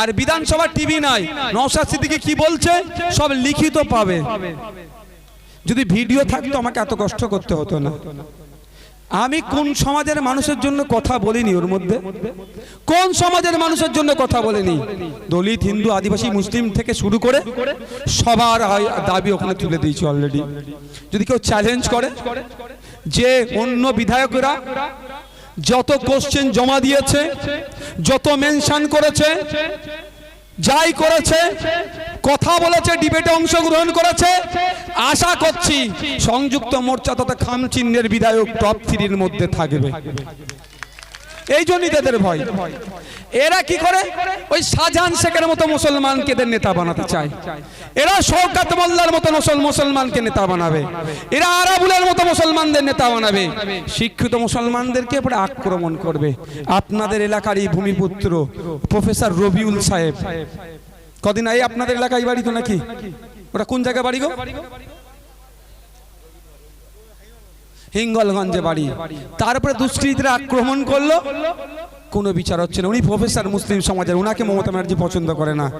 আর বিধানসভা টিভি নাই। নওশাদ সিদ্দিকি কি বলছে? সব লিখিত পাবে। যদি ভিডিও থাকতো, আমাকে এত কষ্ট করতে হতো না। আমি কোন সমাজের মানুষের জন্য কথা বলিনি ওর মধ্যে? কোন সমাজের মানুষের জন্য কথা বলিনি? দলিত, হিন্দু, আদিবাসী, মুসলিম থেকে শুরু করে সবার দাবি ওখানে তুলে দিয়েছি অলরেডি যদি কেউ চ্যালেঞ্জ করে যে অন্য বিধায়করা যত কোশ্চেন জমা দিয়েছে, যত মেনশন করেছে, যাই করেছে, কথা বলেছে ডিবেটে অংশগ্রহণ করেছে, আশা করছি সংযুক্ত মোর্চা তথা খাম চিহ্নের বিধায়ক টপ থ্রির মধ্যে থাকবে। এই জন্যই তাদের ভয়। এরা কি করে? ওই শাহজাহান শেখের মতো মুসলমানকে এদের নেতা বানাতে চায়। এরা শওকাত মোল্লার মতো মুসল মুসলমানকে নেতা বানাবে। এরা আরাবুলের মতো মুসলমানদের নেতা বানাবে। শিক্ষিত মুসলমানদেরকে পরে আক্রমণ করবে। আপনাদের এলাকারই ভূমিপুত্র প্রফেসর রবিউল সাহেব। কদিন আগে আপনাদের এলাকায় বাড়ি তো নাকি? ওটা কোন জায়গায় বাড়ি গো? হিঙ্গলগঞ্জে বাড়ি। তারপরে দুষ্কৃতীরা আক্রমণ করল। কোনো বিচার হচ্ছে না। উনি প্রফেসর মুসলিম সমাজের। উনাকে মমতা ব্যানার্জি পছন্দ করে না।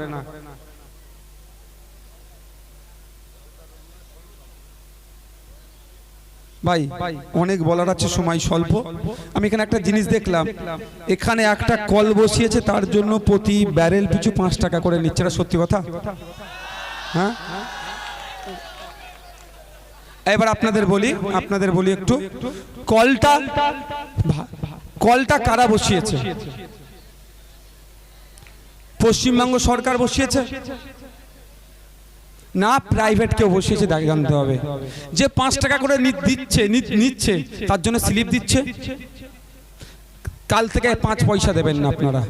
ভাই, অনেক বলার আছে, সময় স্বল্প। আমি এখানে একটা জিনিস দেখলাম। এখানে একটা কল বসিয়েছে, তার জন্য প্রতি ব্যারেল পিছু পাঁচ টাকা করে নিচ্ছে। সত্যি কথা? হ্যাঁ? এবার আপনাদের বলি আপনাদের বলি একটু। কলটা কলটা কারা বসিয়েছে? পশ্চিমবঙ্গ সরকার বসিয়েছে? না প্রাইভেট কেউ বসিয়েছে জানতে হবে। যে পাঁচ টাকা করে দিচ্ছে নিচ্ছে, তার জন্য স্লিপ দিচ্ছে। কাল থেকে পাঁচ পয়সা দেবেন না আপনারা।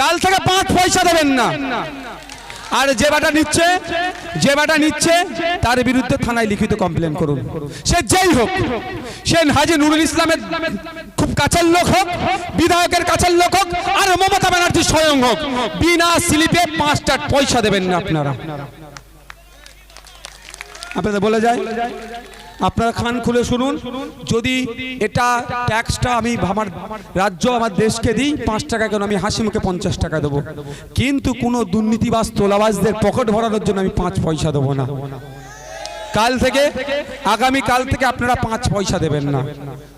কাল থেকে পাঁচ পয়সা দেবেন না। আর যে বাটা নিচ্ছে, যে বাটা নিচ্ছে, তার বিরুদ্ধে থানায় লিখিত কমপ্লেন করুন। সে যেই হোক, সে হাজি নুরুল ইসলামের খুব কাছের লোক হোক, বিধায়কের কাছের লোক হোক, আর মমতা ব্যানার্জি স্বয়ং হোক, বিনা স্লিপে পাঁচটা পয়সা দেবেন না আপনারা। আপনাদের বলে যায়? আপনারা খান খুলে শুনুন। যদি এটা ট্যাক্সটা আমি আমার রাজ্য আমার দেশকে দিই পাঁচ টাকা কেন? আমি হাসি মুখে পঞ্চাশ টাকা দেবো। কিন্তু কোনো দুর্নীতিবাজ তোলাবাজদের পকেট ভরানোর জন্য আমি পাঁচ পয়সা দেবো না। কাল থেকে আগামী কাল থেকে আপনারা পাঁচ পয়সা দেবেন না।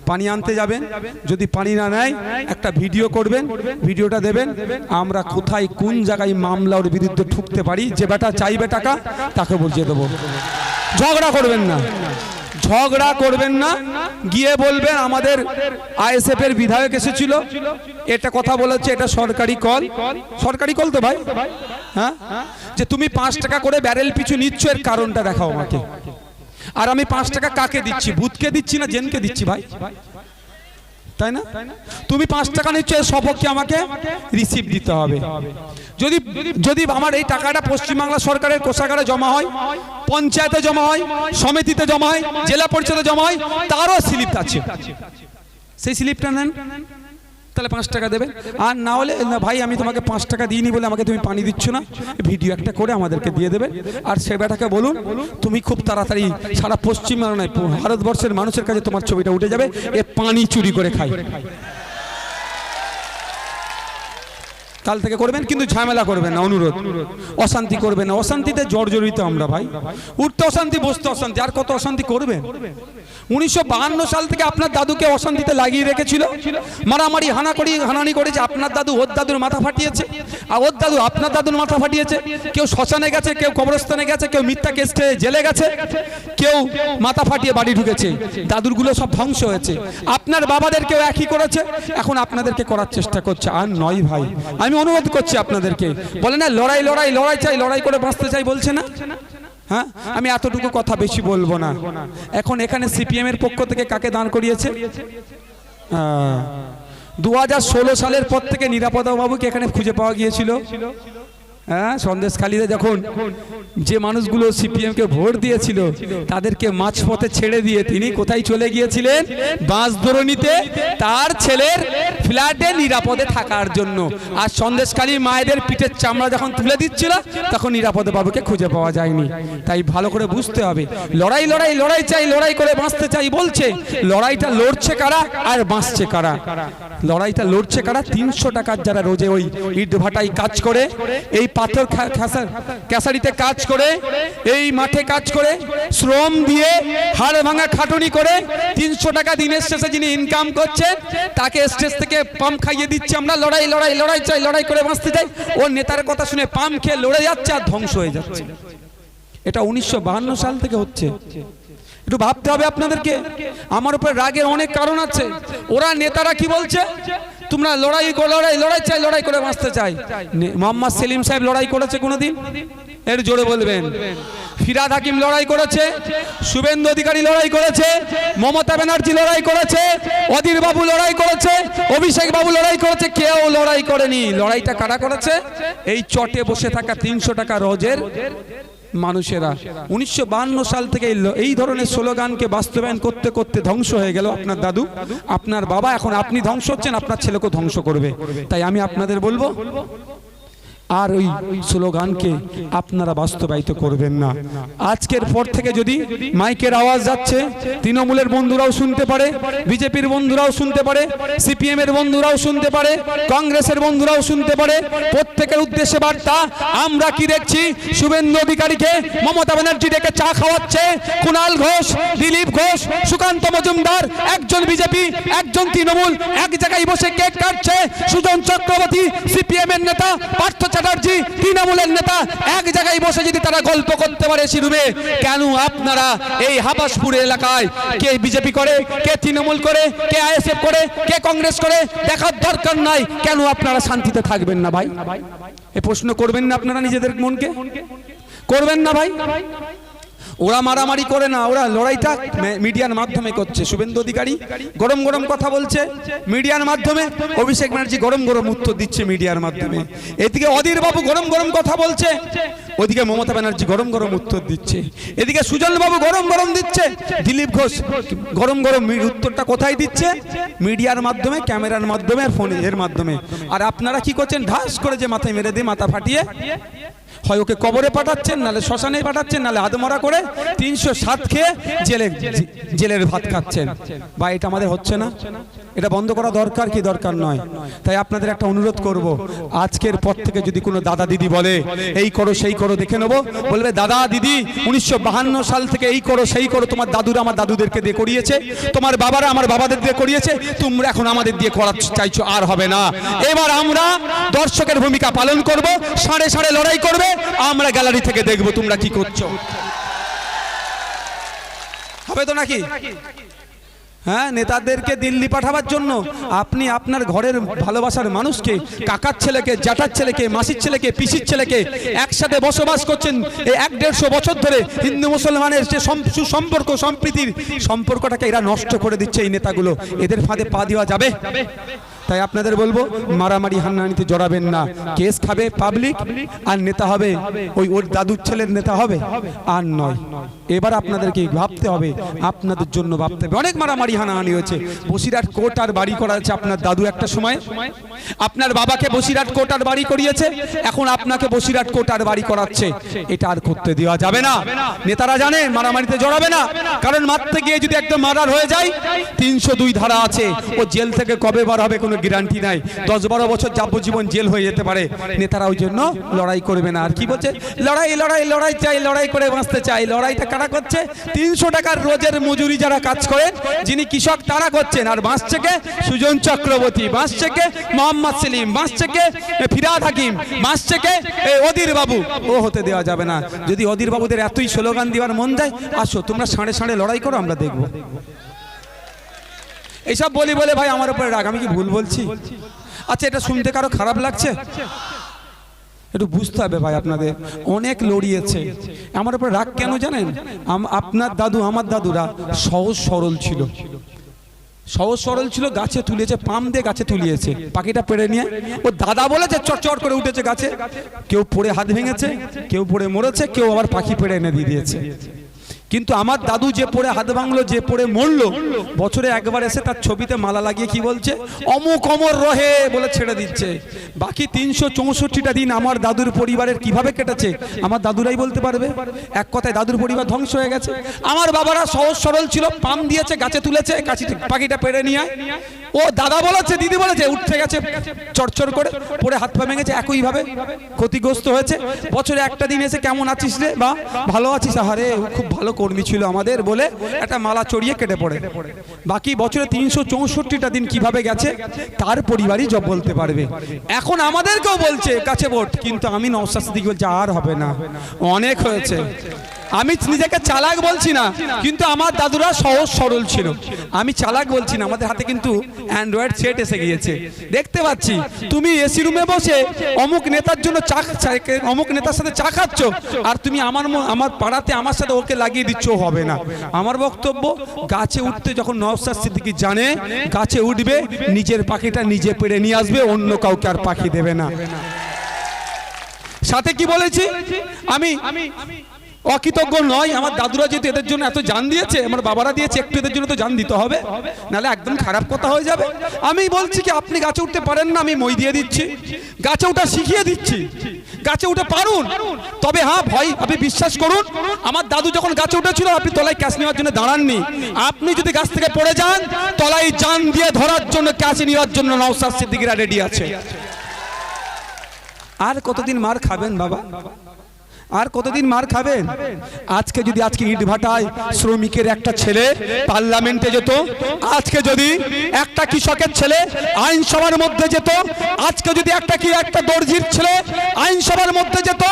পানি আনতে যাবেন যদি পানি না নেয় একটা ভিডিও করবেন। ভিডিওটা দেবেন। আমরা কোথায় কোন জায়গায় মামলা ওর বিরুদ্ধে ঠুকতে পারি যে বেটা চাইবে টাকা তাকে বুঝিয়ে দেবো। ঝগড়া করবেন না। ঝগড়া করবেন না। গিয়ে বলবেন আমাদের আইএসএফ এর বিধায়ক এসেছিল। এটা কথা বলেছে, এটা সরকারি কল। সরকারি কল তো ভাই। হ্যাঁ? যে তুমি পাঁচ টাকা করে ব্যারেল পিছু নিচ্ছ, এর কারণটা দেখাও আমাকে। আর আমি পাঁচ টাকা কাকে দিচ্ছি? ভূতকে দিচ্ছি না জেনকে দিচ্ছি ভাই? তাই না? তুমি পাঁচ টাকা নিচ্ছ, এর সপক্ষে আমাকে রিসিভ দিতে হবে। যদি যদি আমার এই টাকাটা পশ্চিমবাংলা সরকারের কোষাগারে জমা হয়, পঞ্চায়েতে জমা হয়, সমিতিতে জমা হয়, জেলা পরিষদে জমা হয়, তারও স্লিপ আছে। সেই স্লিপটা নেন। তাহলে পাঁচ টাকা দেবেন আর না হলে ভাই, আমি তোমাকে পাঁচ টাকা দিইনি বলে আমাকে তুমি পানি দিচ্ছ না। ভিডিও একটা করে আমাদেরকে দিয়ে দেবে। আর সে বেটাকে বলুন, তুমি খুব তাড়াতাড়ি সারা পশ্চিমবঙ্গ নয় ভারতবর্ষের মানুষের কাছে তোমার ছবিটা উঠে যাবে। এ পানি চুরি করে খাই কাল থেকে করবেন, কিন্তু ঝামেলা করবেন না, অনুরোধ। অশান্তি করবেন না। অশান্তিতে জর্জরিত আমরা ভাই। উঠতে অশান্তি, বসতে অশান্তি, আর কত অশান্তি করবেন? উনিশশো সাল থেকে আপনার দাদুকে অশান্তিতে লাগিয়ে রেখেছিল। মারামারি, হানাকড়ি হানানি করেছে। আপনার দাদু ওর দাদুর মাথা ফাটিয়েছে। আর ওর দাদু আপনার দাদুর মাথা ফাটিয়েছে। কেউ শ্মশানে গেছে, কেউ কবরস্থানে গেছে, কেউ মিথ্যা কেস খেয়ে জেলে গেছে। কেউ মাথা ফাটিয়ে বাড়ি ঢুকেছে। দাদুরগুলো সব ধ্বংস হয়েছে। আপনার বাবাদের কেউ একই করেছে। এখন আপনাদেরকে করার চেষ্টা করছে। আর নয় ভাই, আমি অনুরোধ করছি আপনাদেরকে। বলে না, লড়াই লড়াই লড়াই চাই, লড়াই করে বাঁচতে চাই বলছে না? হ্যাঁ? আমি এতটুকু কথা বেশি বলব না। এখন এখানে সিপিএম এর পক্ষ থেকে কাকে দান করিয়েছে? দু হাজার ষোলো সালের পর থেকে নিরাপদা বাবুকে এখানে খুঁজে পাওয়া গিয়েছিল। হ্যাঁ সন্দেশখালীতে যখন যে মানুষগুলো সিপিএমকে ভোট দিয়েছিল, তাদেরকে মাঝপথে ছেড়ে দিয়ে তিনি কোথায় চলে গিয়েছিলেন? বাঁশধরণীতে তার ছেলের ফ্ল্যাটে নিরাপদে থাকার জন্য। আর সন্দেশখালী মায়েদের পিঠের চামড়া যখন তুলে দিচ্ছিল, তখন নিরাপদে বাবুকে খুঁজে পাওয়া যায়নি। তাই ভালো করে বুঝতে হবে, লড়াই লড়াই লড়াই চাই, লড়াই করে বাঁচতে চাই বলছে, লড়াইটা লড়ছে কারা আর বাঁচছে কারা? লড়াইটা লড়ছে কারা? তিনশো টাকার যারা রোজে ওই ইট ভাটাই কাজ করে, এই পাথর ক্যাসারিতে কাজ করে, এই মাঠে কাজ করে, শ্রম দিয়ে হাড় ভাঙা খাটুনি করে, তিনশো টাকা দিনের শেষে যিনি ইনকাম করছেন তাকে স্টেজ থেকে পাম্প খাইয়ে দিচ্ছে আমরা। লড়াই লড়াই লড়াই চাই, লড়াই করে বাঁচতে চাই। ও নেতার কথা শুনে পাম্প খেয়ে লড়ে যাচ্ছে আর ধ্বংস হয়ে যাচ্ছে। এটা উনিশশো সাল থেকে হচ্ছে। একটু ভাবতে হবে আপনাদেরকে। আমার উপর রাগের অনেক কারণ আছে। ওরা নেতারা কি বলছে? তোমরা লড়াই লড়াই লড়াই চাই, লড়াই করে বাঁচতে চাই। মোহাম্মদ সেলিম সাহেব লড়াই করেছে কোনোদিন? এর জোরে বলবেন। ফিরাদ হাকিম লড়াই করেছে, শুভেন্দু অধিকারী লড়াই করেছে, মমতা ব্যানার্জি লড়াই করেছে, অধীর বাবু লড়াই করেছে, অভিষেক বাবু লড়াই করেছে, কেউ লড়াই করেনি। লড়াইটা কারা করেছে? এই চটে বসে থাকা তিনশো টাকা রোজের মানুষেরা। উনিশশো সাল থেকে এই ধরনের স্লোগানকে বাস্তবায়ন করতে করতে ধ্বংস হয়ে গেল আপনার দাদু। আপনার বাবা এখন আপনি ধ্বংস হচ্ছেন, আপনার ছেলেকেও ধ্বংস করবে। তাই আমি আপনাদের বলব আর ওই স্লোগানকে আপনারা বাস্তবায়িত করবেন না। আজকের পর থেকে যদি মাইকের আওয়াজ যাচ্ছে, তৃণমূলের বন্ধুরাও শুনতে পারে, বিজেপির বন্ধুরাও শুনতে পারে, সিপিএম এর বন্ধুরাও শুনতে পারে, কংগ্রেসের বন্ধুরাও শুনতে পারে, প্রত্যেকের উদ্দেশ্যে বার্তা, আমরা কি দেখছি? শুভেন্দু অধিকারীকে মমতা ব্যানার্জি ডেকে চা খাওয়াচ্ছে, কুণাল ঘোষ, দিলীপ ঘোষ, সুকান্ত মজুমদার, একজন বিজেপি, একজন তৃণমূল, এক জায়গায় বসে কেক কাটছে, সুজন চক্রবর্তী সিপিএম এর নেতা, পার্থ চ্যাটার্জি, তৃণমূলের নেতা, এক জায়গায় বসে যদি তারা গল্প করতে পারে সিরুমে কেন আপনারা এই হাবাসপুর এলাকায় কে বিজেপি করে, কে তৃণমূল করে, কে আইএসএফ করে, কে কংগ্রেস করে, দেখার দরকার নাই, কেন আপনারা শান্তিতে থাকবেন না ভাই? এ প্রশ্ন করবেন না আপনারা নিজেদের মনকে? করবেন না ভাই? ওরা মারামারি করে না, ওরা লড়াইটা মিডিয়ার মাধ্যমে করছে। শুভেন্দু অধিকারী গরম গরম কথা বলছে। মিডিয়ার মাধ্যমে অভিষেক ব্যানার্জি গরম গরম উত্তর দিচ্ছে মিডিয়ার মাধ্যমে। এদিকে অধীর বাবু গরম গরম কথা বলছে, ওদিকে মমতা ব্যানার্জি গরম গরম উত্তর দিচ্ছে। এদিকে সুজন বাবু গরম গরম দিচ্ছে, দিলীপ ঘোষ গরম গরম উত্তরটা কোথায় দিচ্ছে? মিডিয়ার মাধ্যমে, ক্যামেরার মাধ্যমে আর ফোনে এর মাধ্যমে। আর আপনারা কি করছেন? ঢাস করে যে মাথায় মেরে দিয়ে মাথা ফাটিয়ে হয় ওকে কবরে পাঠাচ্ছেন, নালে শ্মশানে পাঠাচ্ছেন, নালে আদমরা করে তিনশো সাত খেয়ে জেলে জেলের ভাত খাচ্ছেন। বা এটা আমাদের হচ্ছে না? এটা বন্ধ করা দরকার কি দরকার নয়। তাই আপনাদের একটা অনুরোধ করব। আজকের পর থেকে যদি কোনো দাদা দিদি বলে, এই করো, সেই করো, দেখে নেব। বলবে, দাদা, দিদি, উনিশশো সাল থেকে এই করো, সেই করো, তোমার দাদুরা আমার দাদুদেরকে দিয়ে করিয়েছে, তোমার বাবারা আমার বাবাদের দিয়ে করিয়েছে, তোমরা এখন আমাদের দিয়ে করা চাইছো, আর হবে না। এবার আমরা দর্শকের ভূমিকা পালন করব, সাড়ে সাড়ে লড়াই করবে, আমরা গ্যালারি থেকে দেখব তোমরা কি করছ। হবে তো নাকি? হ্যাঁ নেতাদেরকে দিল্লি পাঠাবার জন্য। আপনি আপনার ঘরের ভালোবাসার মানুষকে, কাকার ছেলেকে, জ্যাঠার ছেলেকে, মাসির ছেলেকে, পিসির ছেলেকে একসাথে বসবাস করছেন এই এক দেড়শো বছর ধরে হিন্দু মুসলমানের যে সম- সুসম্পর্ক, সম্প্রীতির সম্পর্কটাকে এরা নষ্ট করে দিচ্ছে এই নেতাগুলো। এদের ফাঁদে পা দেওয়া যাবে? তাই আপনাদের বলব, মারামারি হান্নানিতে জড়াবেন না। কেস খাবে পাবলিক আর নেতা হবে, ওই ওর দাদুর ছেলের নেতা হবে, আর নয়। এবার আপনাদেরকে ভাবতে হবে, আপনাদের জন্য ভাবতে হবে। অনেক মারামারি হানাহানি হয়েছে। বসিরহাট কোর্ট আর বাড়ি করা আছে আপনার দাদু একটা সময়। আপনার বাবাকে বসিরাট কোর্ট আর বাড়ি করিয়েছে, এখন আপনাকে বসিরাট কোর্ট আর বাড়ি করাচ্ছে। এটা আর করতে দেওয়া যাবে না। নেতারা জানে, মারামারিতে জড়াবে না। কারণ মারতে গিয়ে যদি একদম মারার হয়ে যায়, তিনশো দুই ধারা আছে। ও জেল থেকে কবে বার হবে কোনো গ্যারান্টি নাই। দশ বারো বছর যাবজ্জীবন জেল হয়ে যেতে পারে। নেতারা ওই জন্য লড়াই করবে না। আর কি বলছে? লড়াই লড়াই লড়াই চাই, লড়াই করে বাঁচতে চাই। লড়াইটা কারা করছে? তিনশো টাকার রোজের মজুরি যারা কাজ করেন, যিনি কৃষক, তারা করছেন। আর বাঁচছে কে? সুজন চক্রবর্তী। বাঁচছে কে? মোহাম্মদ সেলিম। বাঁচছে কে? ফিরাদ হাকিম। বাঁচছে কে? অধীর বাবু। ও হতে দেওয়া যাবে না। যদি অধীর বাবুদের এতই স্লোগান দেওয়ার মন যায় আসো, তোমরা সাড়ে সাড়ে লড়াই করো, আমরা দেখব। এইসব বলি বলে ভাই আমার উপরে রাগ, আমি কি ভুল বলছি? আচ্ছা এটা শুনতে কারও খারাপ লাগছে? একটু বুঝতে হবে ভাই আপনাদের, অনেক লড়িয়েছে। আমার উপরে রাগ কেন জানেন? আপনার দাদু, আমার দাদুরা সহজ সরল ছিল। সহজ সরল ছিল, গাছে তুলেছে, পাম দিয়ে গাছে তুলিয়েছে। পাখিটা পেড়ে নিয়ে, ও দাদা বলেছে চটচট করে উঠেছে গাছে। কেউ পড়ে হাত ভেঙেছে, কেউ পড়ে মরেছে, কেউ আবার পাখি পেড়ে এনে দিয়ে দিয়েছে। কিন্তু আমার দাদু যে পড়ে হাত ভাঙলো, যে পড়ে মরলো, বছরে একবার এসে তার ছবিতে মালা লাগিয়ে কি বলছে? অমুক অমর রহে বলে ছেড়ে দিচ্ছে। বাকি তিনশো চৌষট্টিটা দিন আমার দাদুর পরিবারের কীভাবে কেটেছে, আমার দাদুরাই বলতে পারবে? এক কথায় দাদুর পরিবার ধ্বংস হয়ে গেছে। আমার বাবারা সহজ সরল ছিল, পাম দিয়েছে, গাছে তুলেছে, গাছি পাখিটা পেড়ে নিয়ে ও দাদা বলেছে, দিদি বলেছে উঠতে গেছে, চড়চড় করে পরে হাত পা ভেঙেছে, একইভাবে ক্ষতিগ্রস্ত হয়েছে। বছরে একটা দিন এসে কেমন আছিস রে, বা? ভালো আছিস? আহারে খুব ভালো কর্মী ছিল আমাদের বলে একটা মালা চড়িয়ে কেটে পড়ে। বাকি বছরে তিনশো চৌষট্টিটা দিন কীভাবে গেছে, তার পরিবারই জব বলতে পারবে। এখন আমাদেরকেও বলছে, কাছে ভোট। কিন্তু আমি নওশাদ দিকে বলছি, আর হবে না। অনেক হয়েছে। আমি নিজেকে চালাক বলছি না, কিন্তু আমার দাদুরা সহজ সরল ছিল। আমি চালাক বলছি না, আমাদের হাতে কিন্তু অ্যান্ড্রয়েড সেট এসে গিয়েছে। দেখতে পাচ্ছি, তুমি এসি রুমে বসে অমুক নেতার জন্য চা অমুক নেতার সাথে চা খাচ্ছ, আর তুমি আমার আমার পাড়াতে আমার সাথে ওকে লাগিয়ে দিচ্ছ, হবে না। আমার বক্তব্য, গাছে উঠতে যখন নবসার সিদ্দিকি জানে, গাছে উঠবে, নিজের পাখিটা নিজে পেড়ে নিয়ে আসবে, অন্য কাউকে আর পাখি দেবে না। সাথে কি বলেছি? আমি অকৃতজ্ঞ নয় আমার দাদুরা যেহেতু এদের জন্য এত জান দিয়েছে আমার বাবারা দিয়েছে একটু এদের জন্য তো জান দিতে হবে। নাহলে একদম খারাপ কথা হয়ে যাবে। আমি বলছি কি আপনি গাছে উঠতে পারেন না আমি মই দিয়ে দিচ্ছি। গাছে উঠা শিখিয়ে দিচ্ছি। গাছে উঠে পারুন। তবে হ্যাঁ ভয় আপনি বিশ্বাস করুন আমার দাদু যখন গাছে উঠেছিল আপনি তলায় ক্যাশ নেওয়ার জন্য দাঁড়াননি। আপনি যদি গাছ থেকে পড়ে যান তলায় জান দিয়ে ধরার জন্য ক্যাশ নেওয়ার জন্য নওসাদ সিদ্দিকিরা রেডি আছে। আর কতদিন মার খাবেন বাবা? আর কতদিন মার খাবেন? আজকে যদি আজকে ইট ভাটায় শ্রমিকের একটা ছেলে পার্লামেন্টে যেত, আজকে যদি একটা কৃষকের ছেলে আইনসভার মধ্যে যেত, আজকে যদি একটা কি একটা দর্জির ছেলে আইনসভার মধ্যে যেত,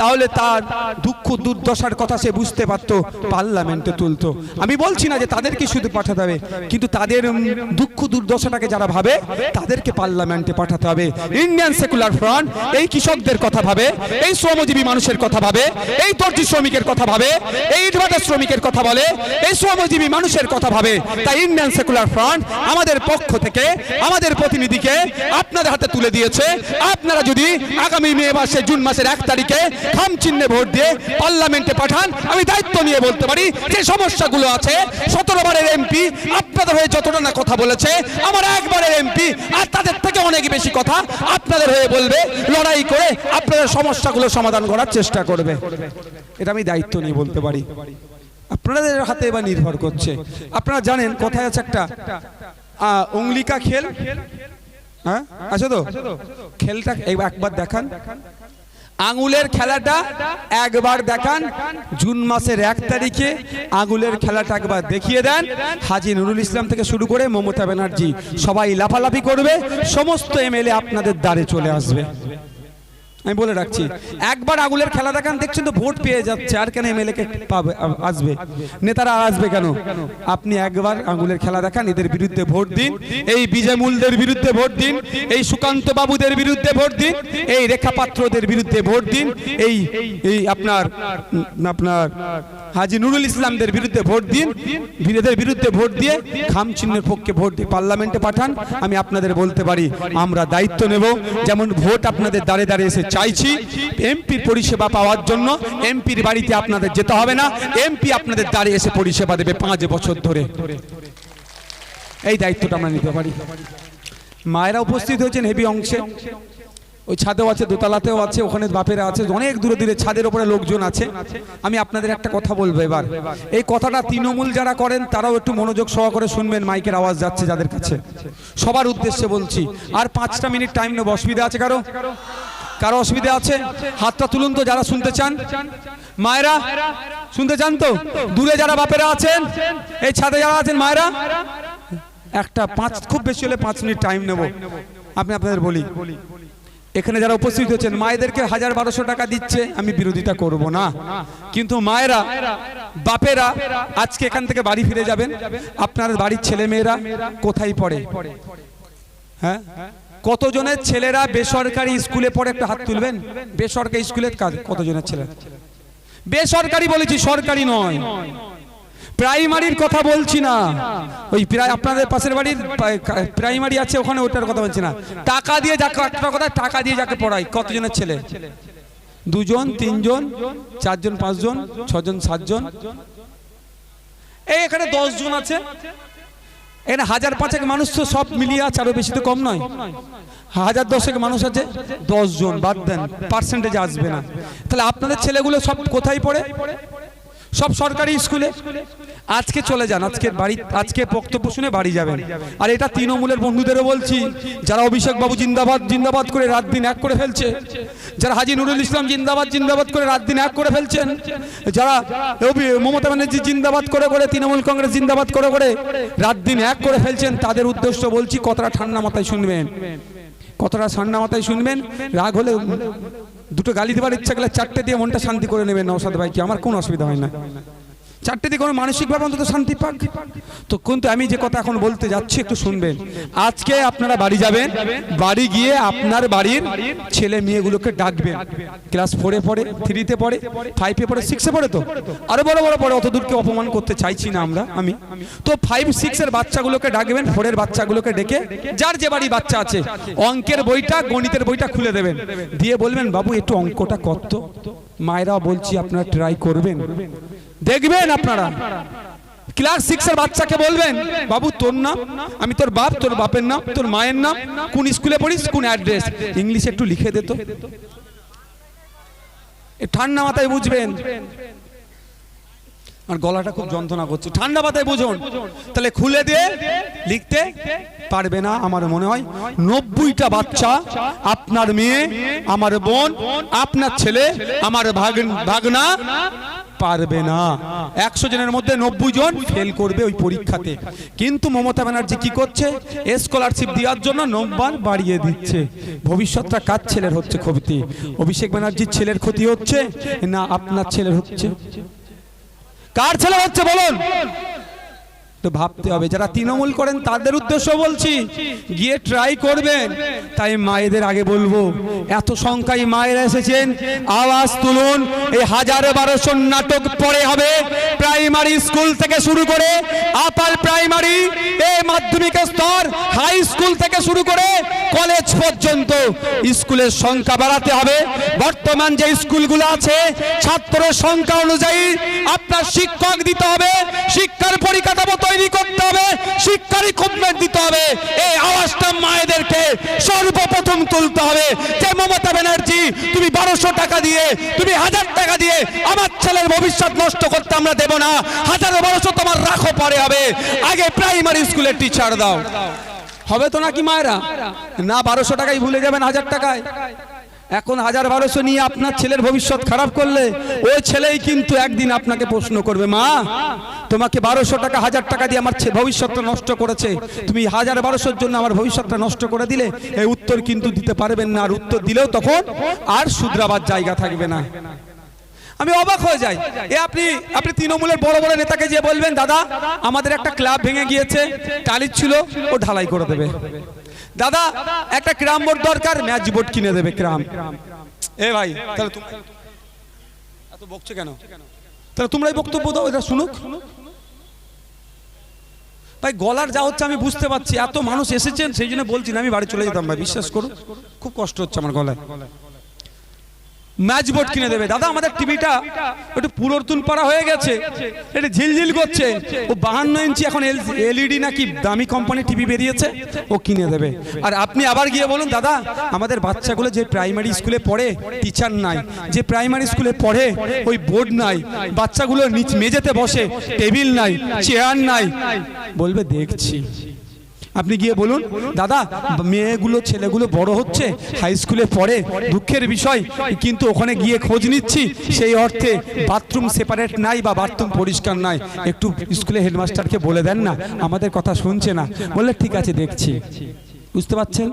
তাহলে তার দুঃখ দুর্দশার কথা সে বুঝতে পারতো, পার্লামেন্টে তুলতো। আমি বলছি না যে তাদেরকে শুধু পাঠাতে হবে, কিন্তু তাদের দুঃখ দুর্দশাটাকে যারা ভাবে, তাদেরকে পার্লামেন্টে পাঠাতে হবে। ইন্ডিয়ান সেকুলার ফ্রন্ট, এই কৃষকদের কথা ভাবে, এই শ্রমজীবী মানুষের কথা ভাবে, এই দর্জি শ্রমিকের কথা ভাবে, এই ইটভাটা শ্রমিকের কথা বলে, এই শ্রমজীবী মানুষের কথা ভাবে, তাই ইন্ডিয়ান সেকুলার ফ্রন্ট আমাদের পক্ষ থেকে, আমাদের প্রতিনিধিকে আপনাদের হাতে তুলে দিয়েছে। আপনারা যদি আগামী মে মাসে, জুন মাসের এক তারিখে খাম চিহ্নে ভোট দিয়ে পার্লামেন্টে পাঠান, আমি দায়িত্ব নিয়ে বলতে পারি যে সমস্যাগুলো আছে। সতেরো বারের এমপি আপনাদের হয়ে যতটা না কথা বলেছে, আমার একবারের এমপি আর তাদের থেকে অনেক বেশি কথা আপনাদের হয়ে বলবে, লড়াই করে আপনাদের সমস্যাগুলো সমাধান করার চেষ্টা করবে। এটা আমি দায়িত্ব নিয়ে বলতে পারি। আপনাদের হাতে এবার নির্ভর করছে। আপনারা জানেন কোথায় আছে একটা অঙ্গলিকা খেল। হ্যাঁ? আছে তো? খেলটা একবার দেখান। আঙুলের খেলাটা একবার দেখান। জুন মাসের এক তারিখে আঙুলের খেলাটা একবার দেখিয়ে দেন। হাজি নুরুল ইসলাম থেকে শুরু করে মমতা ব্যানার্জি সবাই লাফালাফি করবে। সমস্ত এমএলএ আপনাদের দ্বারে চলে আসবে। আমি বলে রাখছি, একবার আঙুলের খেলা দেখান, দেখছেন তো ভোট পেয়ে যাচ্ছে, আর কেন এমএলএ কে পাবে, আসবে? নেতারা আসবে কেন? আপনি একবার আঙুলের খেলা দেখান, এদের বিরুদ্ধে ভোট দিন, এই বিজয়মূলদের বিরুদ্ধে ভোট দিন, এই সুকান্ত বাবুদের বিরুদ্ধে ভোট দিন, এই রেখা পাত্রদের বিরুদ্ধে ভোট দিন, এই এই আপনার আপনার হাজি নুরুল ইসলামদের বিরুদ্ধে ভোট দিন এদের বিরুদ্ধে ভোট দিয়ে খাম চিহ্নের পক্ষে ভোট দিয়ে পার্লামেন্টে পাঠান, আমি আপনাদের বলতে পারি, আমরা দায়িত্ব নেব, যেমন ভোট আপনাদের দাঁড়ে দাঁড়িয়ে এসে চাইছি এমপির পরিষেবা পাওয়ার জন্য। এমপির বাড়িতে আপনাদের যেতে হবে না। এমপি আপনাদের দাঁড়িয়ে এসে পরিষেবা দেবে পাঁচ বছর ধরে। এই দায়িত্বটা আমরা নিতে পারি। মায়েরা উপস্থিত হয়েছেন হেভি অংশে। ওই ছাদেও আছে, দোতলাতেও আছে, ওখানে বাপেরা আছে। অনেক দূরে দূরে ছাদের ওপরে লোকজন আছে। আমি আপনাদের একটা কথা বলব এবার। এই কথাটা তৃণমূল যারা করেন, তারাও একটু মনোযোগ সহকারে শুনবেন, মাইকের আওয়াজ যাচ্ছে যাদের কাছে। সবার উদ্দেশ্যে বলছি, আর পাঁচটা মিনিট টাইম নেব, অসুবিধা আছে কারও? কারও অসুবিধা আছে? হাতটা তুলুন তো যারা শুনতে চান। মায়েরা, শুনতে চান তো? দূরে যারা বাপেরা আছেন, এই ছাদে যারা আছেন, মায়েরা? একটা পাঁচ, খুব বেশি হলে পাঁচ মিনিট টাইম নেব। আপনি আপনাদের বলি, এখানে যারা উপস্থিত হয়েছেন মায়েদেরকে হাজার বারোশো টাকা দিচ্ছে, আমি বিরোধিতা করব না। কিন্তু মায়েরা, বাপেরা, আজকে এখান থেকে বাড়ি ফিরে যাবেন। আপনার বাড়ির ছেলে মেয়েরা কোথায় পড়ে? হ্যাঁ? কতজনের ছেলেরা বেসরকারি স্কুলে পড়ে একটা হাত তুলবেন? বেসরকারি স্কুলের কাজ কতজনের ছেলে? বেসরকারি বলেছি, সরকারি নয়। প্রাইমারির কথা বলছি না। ওই প্রায় আপনাদের পাশের বাড়ির প্রাইমারি আছে, ওখানে ওটার কথা বলছি না। টাকা দিয়ে যাকে একটা কথা, টাকা দিয়ে যাকে পড়াই কতজনের ছেলে? দুজন, তিনজন, চারজন, পাঁচজন, ছজন, সাতজন। এই এখানে দশজন আছে। এখানে হাজার পাঁচেক মানুষ তো সব মিলিয়ে আছে, আরও বেশি তো কম নয়। হাজার দশেক মানুষ আছে, দশজন বাদ দেন পার্সেন্টেজ আসবে না। তাহলে আপনাদের ছেলেগুলো সব কোথায় পড়ে? সব সরকারি স্কুলে। আজকে চলে যান, আজকে বাড়ি, আজকে বক্তব্য শুনে বাড়ি যাবেন। আর এটা তৃণমূলের বন্ধুদেরও বলছি, যারা অভিষেক বাবু জিন্দাবাদ জিন্দাবাদ করে রাত দিন এক করে ফেলছে, যারা হাজি নুরুল ইসলাম জিন্দাবাদ জিন্দাবাদ করে রাত দিন এক করে ফেলছেন, যারা মমতা ব্যানার্জি জিন্দাবাদ করে করে, তৃণমূল কংগ্রেস জিন্দাবাদ করে করে রাত দিন এক করে ফেলছেন, তাদের উদ্দেশ্য বলছি, কতটা ঠান্ডা মাথায় শুনবেন। কতটা ঠান্ডা মাথায় শুনবেন, রাগ হলে দুটো গালি দেওয়ার ইচ্ছা গেলে চারটে দিয়ে মনটা শান্তি করে নেবেন নৌসাদ ভাইকে আমার কোনো অসুবিধা হয় না। চারটে দিকে কোনো মানসিকভাবে অন্তত শান্তি পাক? তো কিন্তু আমি যে কথা এখন বলতে যাচ্ছি, একটু শুনবেন। আজকে আপনারা বাড়ি যাবেন, বাড়ি গিয়ে আপনার বাড়ির ছেলে মেয়েগুলোকে ডাকবেন। ক্লাস ফোরে পড়ে, থ্রিতে পড়ে, ফাইভে পড়ে, সিক্সে পড়ে তো? আরও বড় বড় পড়ে, অত দূরকে অপমান করতে চাইছি না আমরা, আমি? তো ফাইভ, সিক্সের বাচ্চাগুলোকে ডাকবেন, ফোরের বাচ্চাগুলোকে ডেকে, যার যে বাড়ি বাচ্চা আছে, অঙ্কের বইটা, গণিতের বইটা খুলে দেবেন। দিয়ে বলবেন, বাবু, একটু অঙ্কটা কত মায়েরা বলছি, আপনারা ট্রাই করবেন। দেখবেন আপনারা। ক্লাস সিক্সের বাচ্চাকে বলবেন, বাবু, তোর নাম? আমি তোর বাপ, তোর বাপের নাম, তোর মায়ের নাম? কোন স্কুলে পড়িস, কোন অ্যাড্রেস? ইংলিশে একটু লিখে দে তো। ঠান্ডা মাথায় বুঝবেন। আর গলাটা খুব যন্ত্রণা করছে। ঠান্ডা মাথায় বুঝুন। তাহলে খুলে দিয়ে লিখতে পারবে না আমার মনে হয়। নব্বইটা বাচ্চা, আপনার মেয়ে, আমার বোন, আপনার ছেলে, আমার ভাগ- ভাগনা পারবে না। একশো জনের মধ্যে নব্বই জন ফেল করবে ওই পরীক্ষাতে। কিন্তু মমতা ব্যানার্জি কি করছে? স্কলারশিপ দেওয়ার জন্য নম্বর বাড়িয়ে দিচ্ছে। ভবিষ্যৎটা কার ছেলের হচ্ছে ক্ষতি? অভিষেক ব্যানার্জির ছেলের ক্ষতি হচ্ছে না আপনার ছেলের হচ্ছে? কার ছেলে হচ্ছে বলুন? তো ভাবতে হবে, যারা তৃণমূল করেন তাদের উদ্দেশ্য বলছি, গিয়ে ট্রাই করবেন। তাই মায়েদের আগে বলব, এত সংখ্যায় মায়েরা এসেছেন, আওয়াজ তুলুন, এই হাজার বারোশো নাটক পরে হবে প্রাইমারি স্কুল থেকে শুরু করে আপার প্রাইমারি এ মাধ্যমিক স্তর হাই স্কুল থেকে শুরু করে কলেজ পর্যন্ত স্কুলের সংখ্যা বাড়াতে হবে। বর্তমান যে স্কুলগুলো আছে, ছাত্রের সংখ্যা অনুযায়ী আপনার শিক্ষক দিতে হবে, শিক্ষার পরিকাঠামো তৈরি করতে হবে, শিক্ষার ইকুইপমেন্ট দিতে হবে। এই আওয়াজটা মায়েদেরকে সর্বপ্রথম তুলতে হবে যে, মমতা ব্যানার্জি, তুমি বারোশো টাকা দিয়ে, তুমি হাজার টাকা দিয়ে আমার ছেলের ভবিষ্যৎ নষ্ট করতে আমরা দেব না। হাজার বারোশো তোমার রাখো, পরে হবে। আগে প্রাইমারি স্কুলের টিচার দাও। হবে তো নাকি মায়েরা? না, বারোশো টাকায় ভুলে যাবেন হাজার টাকায়। এখন হাজার বারোশো নিয়ে আপনার ছেলের ভবিষ্যৎ খারাপ করলে, ওই ছেলেই কিন্তু একদিন আপনাকে প্রশ্ন করবে, মা, তোমাকে বারোশো টাকা, হাজার টাকা দিয়ে আমার ভবিষ্যৎটা নষ্ট করেছে। তুমি হাজার বারোশোর জন্য আমার ভবিষ্যৎটা নষ্ট করে দিলে এই উত্তর কিন্তু দিতে পারবেন না। আর উত্তর দিলেও তখন আর শুধরাবার জায়গা থাকবে না। আমি অবাক হয়ে যাই। এ আপনি আপনি তৃণমূলের বড় বড় নেতাকে যে বলবেন, দাদা, আমাদের একটা ক্লাব ভেঙে গিয়েছে টালির ছিল, ও ঢালাই করে দেবে। দাদা, একটা ক্রাম বোর্ড দরকার, ম্যাচ বোর্ড কিনে দেবে ক্রাম। এ ভাই, তাহলে তুমি এত বকছো কেন? তাহলে তোমরাই বক্তব্য দাও, এটা শুনুক। ভাই, গলার যা হচ্ছে আমি বুঝতে পারছি, এত মানুষ এসেছেন, সেই জন্য বলছি না, আমি বাড়ি চলে যেতাম ভাই, বিশ্বাস করুন। খুব কষ্ট হচ্ছে আমার গলায়। ম্যাচ বোর্ড কিনে দেবে। দাদা আমাদের টিভিটা একটু পুনর্তুন পাড়া হয়ে গেছে। এটা ঝিলঝিল করছে। ও বাহান্ন ইঞ্চি এখন এলইডি নাকি দামি কোম্পানি টিভি বেরিয়েছে ও কিনে দেবে। আর আপনি আবার গিয়ে বলুন দাদা আমাদের বাচ্চাগুলো যে প্রাইমারি স্কুলে পড়ে টিচার নাই। যে প্রাইমারি স্কুলে পড়ে ওই বোর্ড নাই। বাচ্চাগুলো নিচ মেঝেতে বসে টেবিল নাই চেয়ার নাই। বলবে দেখছি। আপনি গিয়ে বলুন, দাদা, মেয়েগুলো, ছেলেগুলো বড় হচ্ছে হাই স্কুলে পড়ে, দুঃখের বিষয়, কিন্তু ওখানে গিয়ে খোঁজ নিচ্ছি, সেই অর্থে বাথরুম সেপারেট নাই বা বাথরুম পরিষ্কার নাই। একটু স্কুলে হেডমাস্টারকে বলে দেন না, আমাদের কথা শুনছে না। বললে, ঠিক আছে, দেখছি। বুঝতে পারছেন?